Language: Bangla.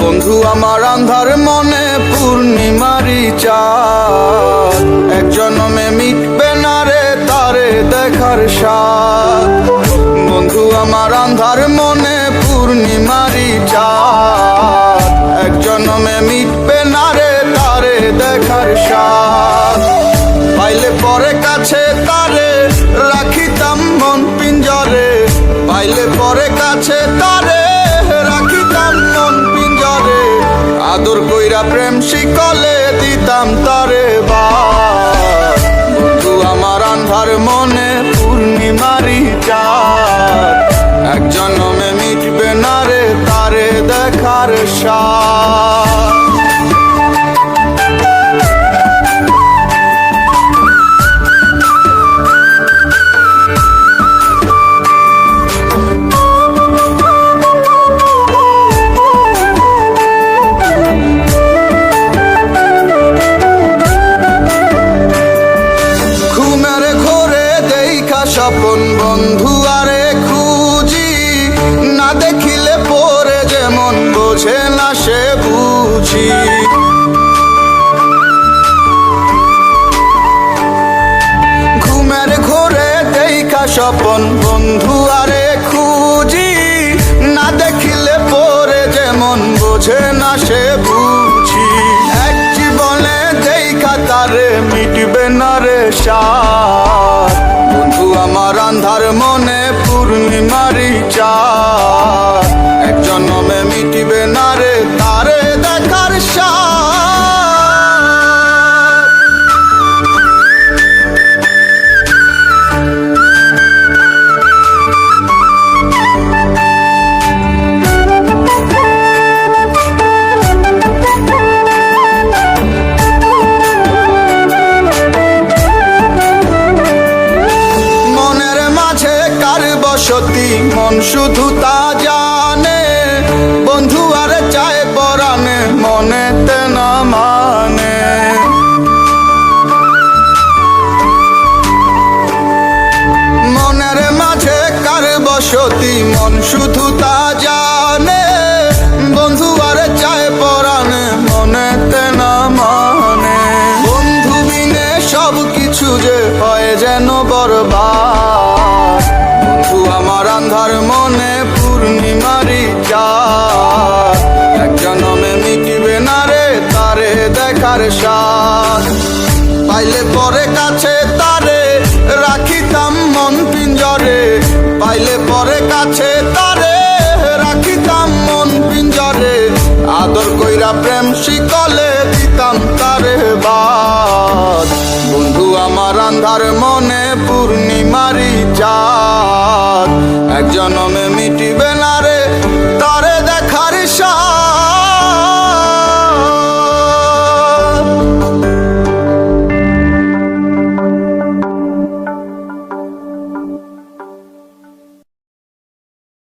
বন্ধু, আমার আন্ধার মনে পূর্ণিমারি চাঁদ। এক মিটবে না রে তারে দেখার স্বাদ। বন্ধু, আমার আন্ধার মনে পূর্ণিমারি চাঁদ। এক জন্মে মিটবে না রে তারে দেখার স্বাদ। পাইলে পরে কাছে তারে রাখিতাম মন পিঞ্জরে। পাইলে পরে কাছে তারে আদর কইরা প্রেম শিকলে দিতাম তারে বন্ধু, আমার আন্ধার মনে পূর্ণিমারি চাঁদ একজন জন্মে মিটবে না রে, তারে দেখার সাথ স্বপন বন্ধু আরে খুঁজি না দেখিলে পরে যেমন বোঝে না সে বসতি মন শুধু তা জানে। বন্ধু আর চায় পরানে মনেতে না মানে। মনের মাঝে কার বসতি, মন শুধু তা মনে পূর্ণিমারি চাঁদ। এক জনমে মিটিবে না রে তারে দেখার সাথ পাইলে পরে কাছে তারে রাখিতাম মন পিঞ্জরে। পাইলে পরে কাছে তারে রাখিতাম মন পিঞ্জরে। আদর কইরা প্রেম শিকলে দিতাম তারে বাদ। বন্ধু, আমার আন্ধার মনে পূর্ণিমারি চাঁদ। এক জনমে মিটিবে না রে তারে